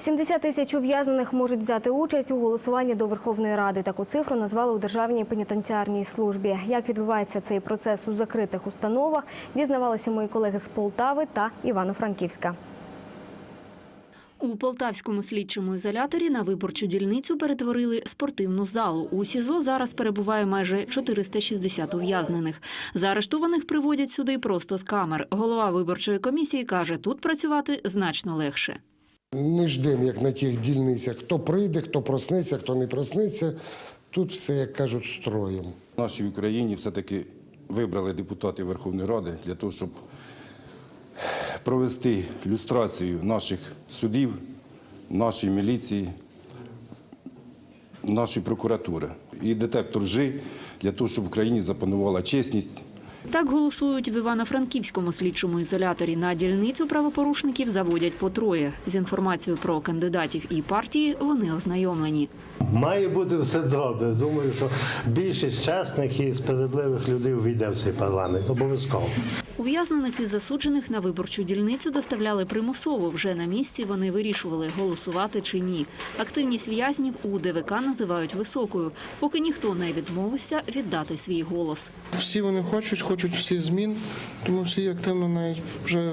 70 тисяч ув'язнених можуть взяти участь у голосуванні до Верховної Ради. Таку цифру назвали у Державній пенітенціарній службі. Як відбувається цей процес у закритих установах, дізнавалися мої колеги з Полтави та Івано-Франківська. У полтавському слідчому ізоляторі на виборчу дільницю перетворили спортивну залу. У СІЗО зараз перебуває майже 460 ув'язнених. Заарештованих приводять сюди просто з камер. Голова виборчої комісії каже, тут працювати значно легше. Не ждемо, як на тих дільницях. Хто прийде, хто проснеться, хто не проснеться. Тут все, як кажуть, строєм. В нашій Україні все-таки вибрали депутатів Верховної Ради для того, щоб провести люстрацію наших судів, нашої міліції, нашої прокуратури. І детектор лжи для того, щоб в Україні запанувала чесність. Так голосують в Івано-Франківському слідчому ізоляторі. На дільницю правопорушників заводять по троє. З інформацією про кандидатів і партії вони ознайомлені. Має бути все добре. Думаю, що більшість чесних і справедливих людей увійде в цей парламент. Обов'язково. Ув'язнених і засуджених на виборчу дільницю доставляли примусово. Вже на місці вони вирішували, голосувати чи ні. Активність в'язнів у ДВК називають високою, поки ніхто не відмовився віддати свій голос. Всі вони хочуть, хочуть всі змін, тому всі активно навіть вже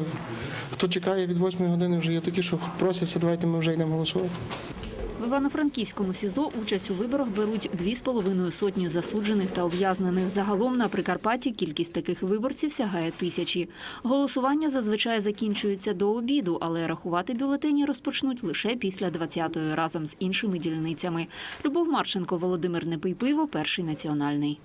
хто чекає від 8 години, вже є такі, що просяться, давайте ми вже йдемо голосувати. В Івано-Франківському СІЗО участь у виборах беруть дві з половиною сотні засуджених та ув'язнених. Загалом на Прикарпатті кількість таких виборців сягає тисячі. Голосування зазвичай закінчується до обіду, але рахувати бюлетені розпочнуть лише після 20-ї разом з іншими дільницями. Любов Марченко, Володимир Непийпиво, перший національний.